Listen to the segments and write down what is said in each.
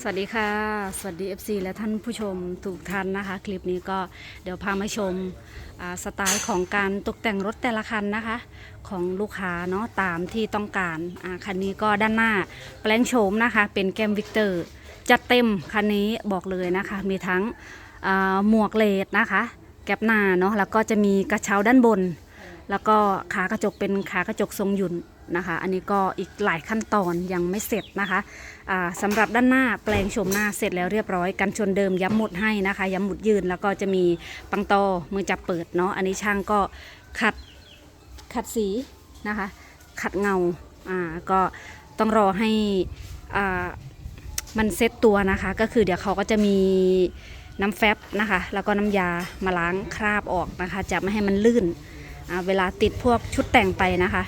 สวัสดีค่ะ สวัสดี FC และท่านผู้ชมทุกท่านนะคะ คลิปนี้ก็เดี๋ยวพามาชมสไตล์ของการตกแต่งรถแต่ละคันนะคะ ของลูกค้าเนาะตามที่ต้องการคันนี้ก็ด้านหน้าแปลงโฉมนะคะ เป็นแกมวิกเตอร์จัดเต็มคันนี้บอกเลยนะคะ มีทั้งหมวกเลดนะคะ แก็บหน้าเนาะแล้วก็จะมีกระเช้าด้านบน แล้วก็ขากระจกเป็นขากระจกทรงหยุ่น นะคะ อันนี้ก็อีกหลายขั้นตอนยังไม่เสร็จนะคะอ่าสำหรับด้านหน้าแปลงโฉมหน้าเสร็จแล้วเรียบร้อย กันชนเดิมย้ำหมุดให้นะคะ ย้ำหมุดยืนแล้วก็จะมีปังตอมือจับเปิดเนาะอันนี้ช่างก็ขัดขัดสีนะคะ ขัดเงาอ่าก็ต้องรอให้อ่ามันเซ็ตตัวนะคะ ก็คือเดี๋ยวเขาก็จะมีน้ำแฟบนะคะ แล้วก็น้ำยามาล้างคราบออกนะคะ จะไม่ให้มันลื่นเวลาติดพวกชุดแต่งไปนะคะ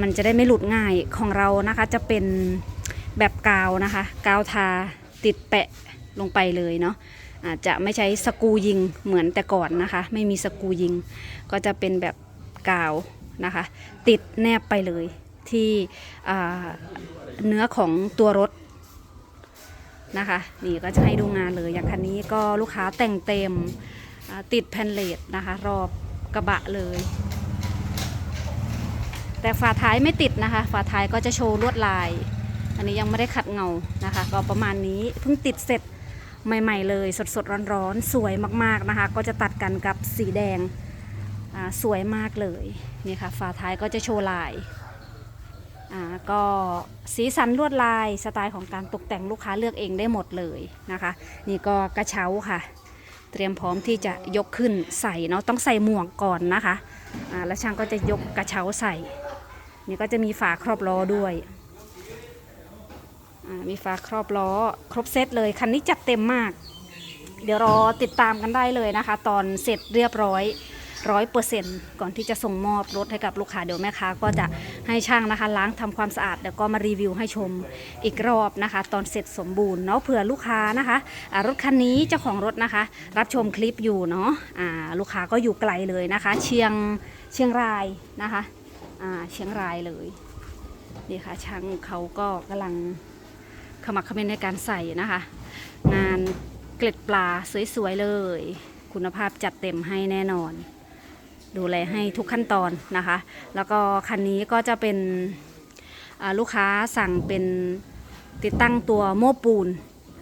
มันจะได้ไม่หลุดง่ายของเรานะคะจะเป็นแบบกาวนะคะกาวทาติดแปะลงไปเลยเนาะอาจจะไม่ใช้สกูยิงเหมือนแต่ก่อนนะคะ ไม่มีสกูยิง ก็จะเป็นแบบกาวนะคะ ติดแนบไปเลยที่เนื้อของตัวรถนะคะนี่ก็จะให้ดูงานเลยอย่างคันนี้ก็ลูกค้าแต่งเต็มติดแผ่นเลดนะคะ รอบกระบะเลย แต่ฝาท้ายไม่ติดนะคะ ฝาท้ายก็จะโชว์ลวดลาย อันนี้ยังไม่ได้ขัดเงานะคะ ก็ประมาณนี้เพิ่งติดเสร็จใหม่ ๆ เลย สดๆร้อนๆสวยมากๆนะคะ ก็จะตัดกันกับสีแดงอ่าสวยมากเลยนี่ค่ะฝาท้ายก็จะโชว์ลายอ่าก็สีสันลวดลายสไตล์ของการตกแต่งลูกค้าเลือกเองได้หมดเลยนะคะ นี่ก็กระเช้าค่ะ เตรียมพร้อมที่จะยกขึ้นใส่เนาะต้องใส่หมวกก่อนนะคะอ่าแล้วช่างก็จะยกกระเช้าใส่ นี่ก็จะมีฝาครอบล้อด้วยมีฝาครอบล้อครบเซตเลยคันนี้จัดเต็มมาก เดี๋ยวรอติดตามกันได้เลยนะคะ ตอนเสร็จเรียบร้อยร้อยเปอร์เซ็นต์ก่อนที่จะส่งมอบรถให้กับลูกค้าเดี๋ยวแม่ค้าก็จะให้ช่างนะคะ ล้างทำความสะอาดแล้วก็มารีวิวให้ชมอีกรอบนะคะ ตอนเสร็จสมบูรณ์เนาะเผื่อลูกค้านะคะรถคันนี้เจ้าของรถนะคะ รับชมคลิปอยู่เนาะอ่าลูกค้าก็อยู่ไกลเลยนะคะ เชียงเชียงรายนะคะ เชียงรายเลยนี่ค่ะช่างเขาก็กำลังขมักขม้นในการใส่นะคะ งานเกล็ดปลาสวยๆเลย คุณภาพจัดเต็มให้แน่นอน ดูแลให้ทุกขั้นตอนนะคะ แล้วก็คันนี้ก็จะเป็นลูกค้าสั่งเป็นติดตั้งตัวโม้ปูน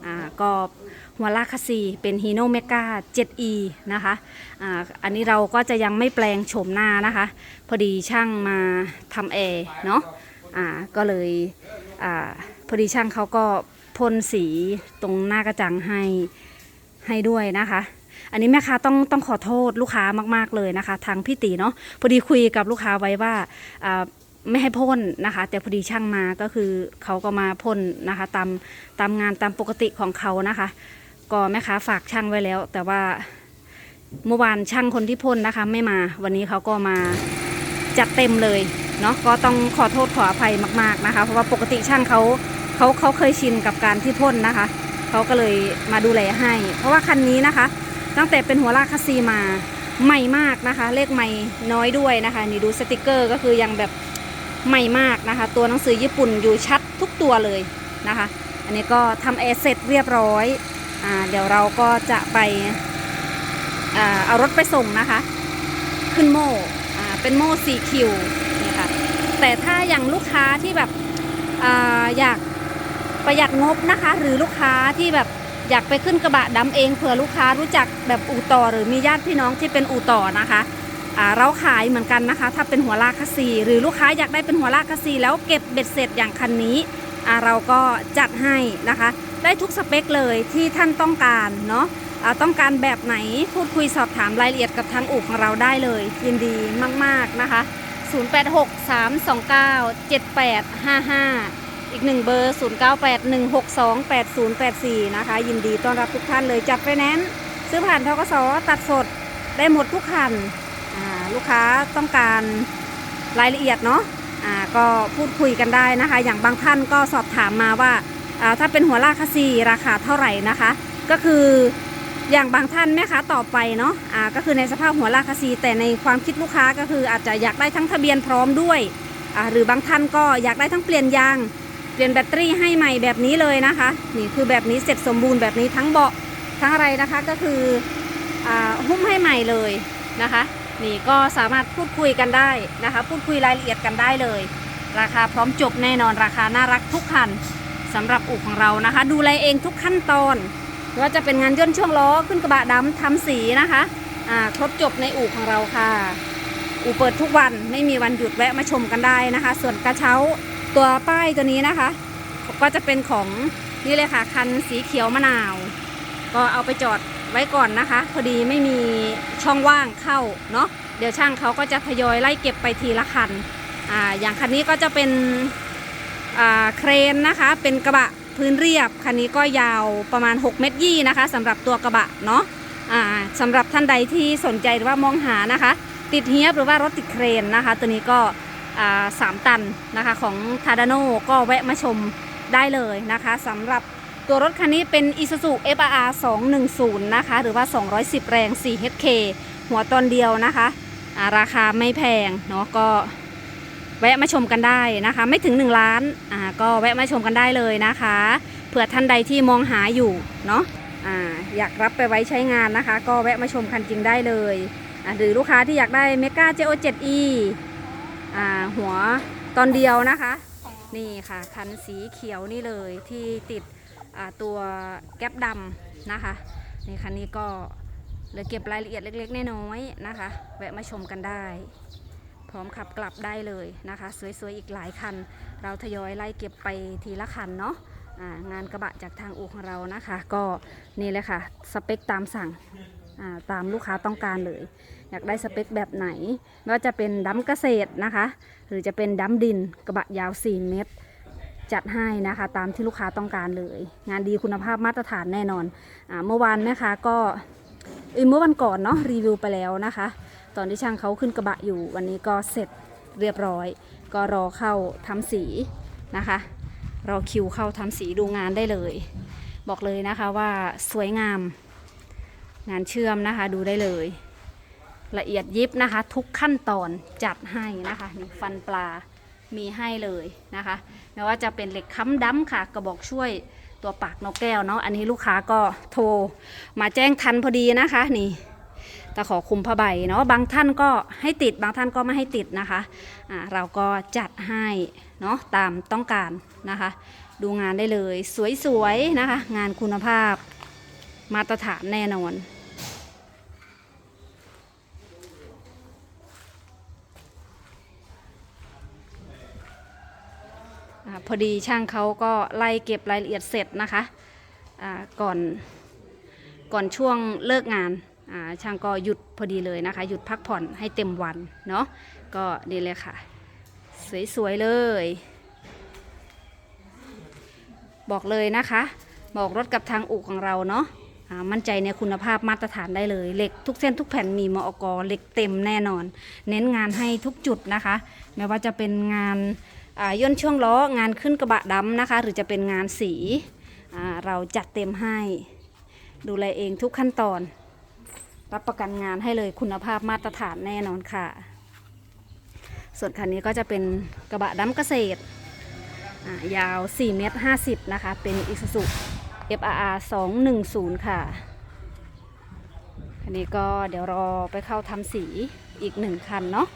อ่าก็ หัวลากคาซีเป็นฮีโนเมกา 7E นะคะอ่าอันนี้เราก็จะยังไม่แปลงโฉมหน้านะคะ พอดีช่างมาทำแอร์เนาะอ่าก็เลยอ่าพอดีช่างเขาก็พ่นสีตรงหน้ากระจังให้ให้ด้วยนะคะอันนี้แม่ค้าต้องต้องขอโทษลูกค้ามาก ๆ เลยนะคะ ทางพี่ตีเนาะพอดีคุยกับลูกค้าไว้ว่าอ่าไม่ให้พ่นนะคะ แต่พอดีช่างมาก็คือเขาก็มาพ่นนะคะ ตามตามงานตามปกติของเขานะคะ ก็แม่ค้าฝากช่างไว้แล้ว แต่ว่าเมื่อวานช่างคนที่พ่นนะคะ ไม่มาวันนี้เขาก็มาจัดเต็มเลยเนาะก็ต้องขอโทษขออภัยมาก ๆนะคะ เพราะว่าปกติช่างเขาเขาเขาเคยชินกับการที่พ่นนะคะเขาก็เลยมาดูแลให้ เพราะว่าคันนี้นะคะ ตั้งแต่เป็นหัวลากคาซีมาใหม่มากนะคะ เลขใหม่น้อยด้วยนะคะ นี่ดูสติกเกอร์ก็คือยังแบบใหม่มากนะคะ ตัวหนังสือญี่ปุ่นอยู่ชัดทุกตัวเลยนะคะ อันนี้ก็ทำแอร์เสร็จเรียบร้อย เดี๋ยวเราก็จะไปอเอารถไปส่งนะคะ ขึ้นโม่เป็นโม่สีคิวนี่ค่ะแต่ถ้าอย่างลูกค้าที่แบบออยากประหยัดงบนะคะ หรือลูกค้าที่แบบอยากไปขึ้นกระบะดำเองเผื่อลูกค้ารู้จักแบบอู่ต่อ หรือมีญาติพี่น้องที่เป็นอู่ต่อนะคะเราขายเหมือนกันนะคะ ถ้าเป็นหัวลากคาซีหรือลูกค้าอยากได้เป็นหัวลากคาซีแล้วเก็บเบ็ดเสร็จอย่างคันนี้เราก็จัดให้นะคะ ได้ทุกสเปคเลยที่ท่านต้องการเนาะต้องการแบบไหนพูดคุยสอบถามรายละเอียดกับทางอู่ของเราได้เลย ยินดีมาก ๆ นะคะ 0863297855 อีกหนึ่งเบอร์ 0981628084 นะคะ ยินดีต้อนรับทุกท่านเลยจัดไฟแนนซ์ซื้อผ่านทกสตัดสดได้หมดทุกคันลูกค้าต้องการรายละเอียดเนาะอ่าก็พูดคุยกันได้นะคะ อย่างบางท่านก็สอบถามมาว่า ถ้าเป็นหัวลากคาซีราคาเท่าไหร่นะคะ ก็คืออย่างบางท่านแม่ค้าต่อไปเนาะอ่าก็คือในสภาพหัวลากคาซีแต่ในความคิดลูกค้าก็คืออาจจะอยากได้ทั้งทะเบียนพร้อมด้วยหรือบางท่านก็อยากได้ทั้งเปลี่ยนยางเปลี่ยนแบตเตอรี่ให้ใหม่แบบนี้เลยนะคะนี่คือแบบนี้เสร็จสมบูรณ์แบบนี้ทั้งเบาะทั้งอะไรนะคะก็คืออหุ้มให้ใหม่เลยนะคะนี่ก็สามารถพูดคุยกันได้นะคะ พูดคุยรายละเอียดกันได้เลย ราคาพร้อมจบแน่นอนราคาน่ารักทุกคัน สำหรับอู่ของเรานะคะ ดูแลเองทุกขั้นตอนว่าจะเป็นงานย่นช่วงล้อขึ้นกระบะดำทำสีนะคะครบจบในอู่ของเราค่ะ อู่เปิดทุกวันไม่มีวันหยุดแวะมาชมกันได้นะคะ ส่วนกระเช้าตัวป้ายตัวนี้นะคะ ก็จะเป็นของนี่เลยค่ะคันสีเขียวมะนาว ก็เอาไปจอดไว้ก่อนนะคะ พอดีไม่มีช่องว่างเข้าเนาะเดี๋ยวช่างเขาก็จะทยอยไล่เก็บไปทีละคันออย่างคันนี้ก็จะเป็น เครนนะคะ เป็นกระบะพื้นเรียบ คันนี้ก็ยาวประมาณ 6 เมตรยี่นะคะสำหรับตัวกระบะเนาะสำหรับท่านใดที่สนใจหรือว่ามองหานะคะ ติดเฮียบหรือว่ารถติดเครนนะคะ ตัวนี้ก็สามตันนะคะของทาดาโนก็แวะมาชมได้เลยนะคะสำหรับตัวรถคันนี้เป็น Isuzu FR 210 นะคะ หรือว่า 210 แรง 4HK หัวตอนเดียวนะคะาราคาไม่แพงเนาะก็ แวะมาชมกันได้นะคะ ไม่ถึง 1 ล้านอ่าก็แวะมาชมกันได้เลยนะคะเผื่อท่านใดที่มองหาอยู่เนาะอ่าอยากรับไปไว้ใช้งานนะคะ ก็แวะมาชมคันจริงได้เลยอะหรือลูกค้าที่อยากได้เมกา JO7E อ่าหัวตอนเดียวนะคะ นี่ค่ะคันสีเขียวนี่เลยที่ติดอ่าตัวแก๊ปดำนะคะนี่คันนี้ก็เหลือเก็บรายละเอียดเล็กๆน้อยๆนะคะ แวะมาชมกันได้ พร้อมขับกลับได้เลยนะคะ สวยๆอีกหลายคัน เราทยอยไล่เก็บไปทีละคันเนาะงานกระบะจากทางอู่ของเรานะคะ ก็นี่เลยค่ะ สเปคตามสั่งาตามลูกค้าต้องการเลย อยากได้สเปคแบบไหนไม่ว่าจะเป็นดัมเกษตรนะคะ หรือจะเป็นดัมดินกระบะยาว 4 เมตร จัดให้นะคะ ตามที่ลูกค้าต้องการเลย งานดีคุณภาพมาตรฐานแน่นอนอเมื่อวานแม่ค้าก็เมื่อวันก่อนเนาะรีวิวไปแล้วนะคะ อนที่ช่างเขาขึ้นกระบะอยู่ วันนี้ก็เสร็จเรียบร้อย ก็รอเข้าทำสีนะคะ รอคิวเข้าทำสีดูงานได้เลย บอกเลยนะคะว่าสวยงาม งานเชื่อมนะคะดูได้เลย ละเอียดยิบนะคะ ทุกขั้นตอนจัดให้นะคะนี่ฟันปลามีให้เลยนะคะไม่ว่าจะเป็นเหล็กค้ำดั้มค่ะ กระบอกช่วยตัวปากนกแก้วเนาะอันนี้ลูกค้าก็โทรมาแจ้งทันพอดีนะคะนี่ ตะขอคุมผ้าใบเนาะบางท่านก็ให้ติดบางท่านก็ไม่ให้ติดนะคะอ่าเราก็จัดให้เนาะตามต้องการนะคะ ดูงานได้เลยสวยๆนะคะ งานคุณภาพมาตรฐานแน่นอนอาพอดีช่างเขาก็ไล่เก็บรายละเอียดเสร็จนะคะอ่าก่อนก่อนช่วงเลิกงาน ช่างก็หยุดพอดีเลยนะคะ หยุดพักผ่อนให้เต็มวันเนาะก็ดีเลยค่ะ สวยๆเลย บอกเลยนะคะ บอกรถกับทางอู่ของเราเนาะมั่นใจในคุณภาพมาตรฐานได้เลยเหล็กทุกเส้นทุกแผ่นมีมอกเหล็กเต็มแน่นอน เน้นงานให้ทุกจุดนะคะ ไม่ว่าจะเป็นงานาย่นช่วงล้องานขึ้นกระบะดำนะคะ หรือจะเป็นงานสีเราจัดเต็มให้ ดูแลเองทุกขั้นตอน รับประกันงานให้เลยคุณภาพมาตรฐานแน่นอนค่ะ ส่วนคันนี้ก็จะเป็นกระบะดำเกษตร ยาว 4 เมตร 50 นะคะ เป็น Isuzu FRR 210 ค่ะ คันนี้ก็เดี๋ยวรอไปเข้าทำสีอีกหนึ่งคันเนาะ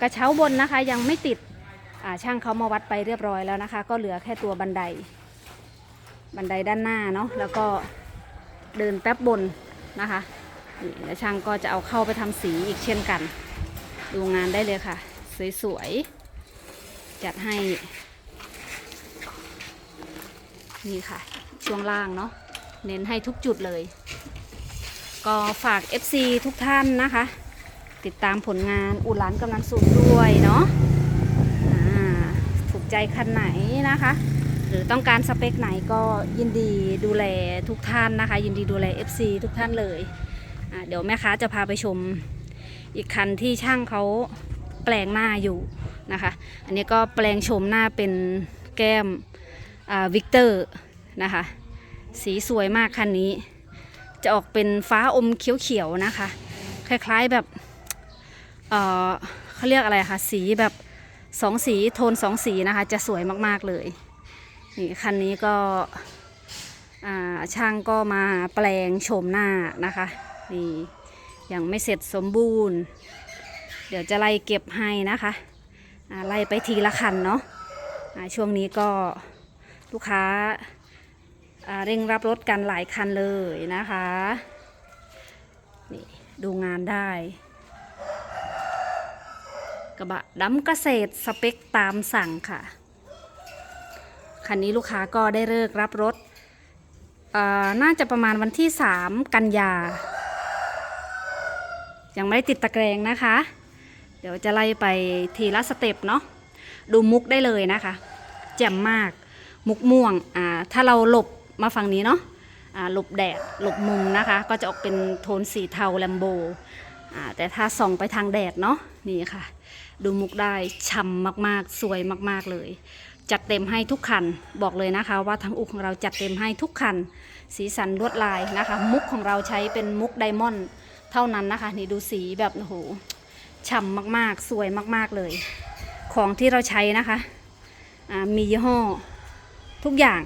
กระเช้าบนนะคะยังไม่ติดช่างเขามาวัดไปเรียบร้อยแล้วนะคะ ก็เหลือแค่ตัวบันได บันไดด้านหน้าเนาะ แล้วก็เดินแป๊บบนนะคะ นี่แล้วช่างก็จะเอาเข้าไปทำสีอีกเช่นกัน ดูงานได้เลยค่ะ สวยๆ จัดให้ นี่ค่ะ ช่วงล่างเนาะเน้นให้ทุกจุดเลย ก็ฝาก FC ทุกท่านนะคะ ติดตามผลงานอุลานกำลังสูงด้วยเนาะถูกใจคันไหนนะคะ หรือต้องการสเปคไหนก็ยินดีดูแลทุกท่านนะคะ ยินดีดูแล FC ทุกท่านเลย เดี๋ยวแม่ค้าจะพาไปชมอีกคันที่ช่างเขาแปลงหน้าอยู่นะคะ อันนี้ก็แปลงชมหน้าเป็นแก้มวิกเตอร์นะคะ สีสวยมากคันนี้ จะออกเป็นฟ้าอมเขียวๆนะคะ คล้ายๆแบบเเขาเรียกอะไรคะ สีแบบสองสีโทนสองสีนะคะ จะสวยมากๆเลย นี่คันนี้ก็ช่างก็มาแปลงโฉมหน้านะคะ นี่ยังไม่เสร็จสมบูรณ์ เดี๋ยวจะไล่เก็บให้นะคะไล่ไปทีละคันเนาะช่วงนี้ก็ลูกค้าเร่งรับรถกันหลายคันเลยนะคะนี่ดูงานได้ กระบะดำเกษตรสเปคตามสั่งค่ะ คันนี้ลูกค้าก็ได้เลิกรับรถน่าจะประมาณวันที่ 3 กันยา ยังไม่ได้ติดตะแกรงนะคะ เดี๋ยวจะไล่ไปทีละสเต็ปเนาะดูมุกได้เลยนะคะแจ่มมากมุกม่วงอ่าถ้าเราหลบมาฝั่งนี้เนาะอ่าหลบแดดหลบมุมนะคะ ก็จะออกเป็นโทนสีเทาแลมโบอ่าแต่ถ้าส่องไปทางแดดเนาะนี่ค่ะ ดูมุกได้ช่ำมากๆ สวยมากๆเลยจัดเต็มให้ทุกคันบอกเลยนะคะ ว่าทั้งอุกของเราจัดเต็มให้ทุกคัน สีสันลวดลายนะคะ มุกของเราใช้เป็นมุกไดมอนด์ เท่านั้นนะคะ นี่ดูสีแบบโอ้โหฉ่ำมากๆ สวยมากๆเลย ของที่เราใช้นะคะมียี่ห้อทุกอย่าง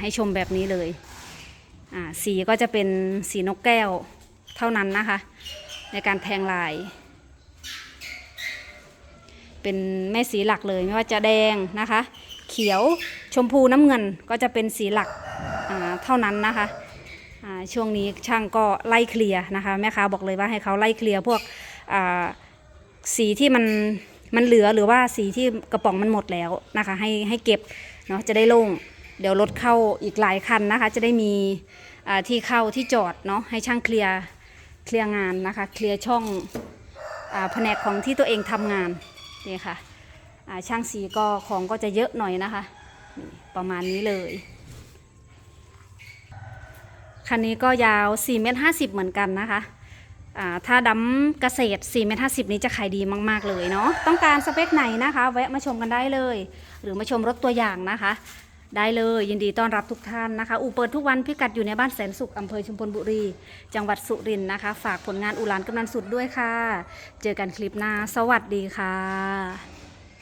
ให้ชมแบบนี้เลย สีก็จะเป็นสีนกแก้วเท่านั้นนะคะ ในการแทงลาย เป็นแม่สีหลักเลยไม่ว่าจะแดงนะคะ เขียวชมพูน้ำเงินก็จะเป็นสีหลักเท่านั้นนะคะ ช่วงนี้ช่างก็ไล่เคลียร์นะคะแม่ค้าบอกเลยว่าให้เขาไล่เคลียร์พวกสีที่มันมันเหลือหรือว่าสีที่กระป๋องมันหมดแล้วนะคะ ให้ให้เก็บเนาะจะได้โล่งเดี๋ยวรถเข้าอีกหลายคันนะคะ จะได้มีที่เข้าที่จอดเนาะให้ช่างเคลียร์เคลียร์งานนะคะ เคลียร์ช่องอแผนกของที่ตัวเองทำงานนี่ค่ะช่างสีก็ของก็จะเยอะหน่อยนะคะ ประมาณนี้เลย คันนี้ก็ยาว4เมตร50 เหมือนกันนะคะถ้าดำเกษตร4เมตร50 นี้จะขายดีมาก ๆ เลยเนาะ ต้องการสเปคไหนนะคะ แวะมาชมกันได้เลย หรือมาชมรถตัวอย่างนะคะ ได้เลยยินดีต้อนรับทุกท่านนะคะ อูเปิดทุกวันพิกัดอยู่ในบ้านแสนสุขอำเภอชุมพลบุรี จังหวัดสุรินทร์นะคะ ฝากผลงานอุรานกำนันสุดด้วยค่ะ เจอกันคลิปหน้า สวัสดีค่ะ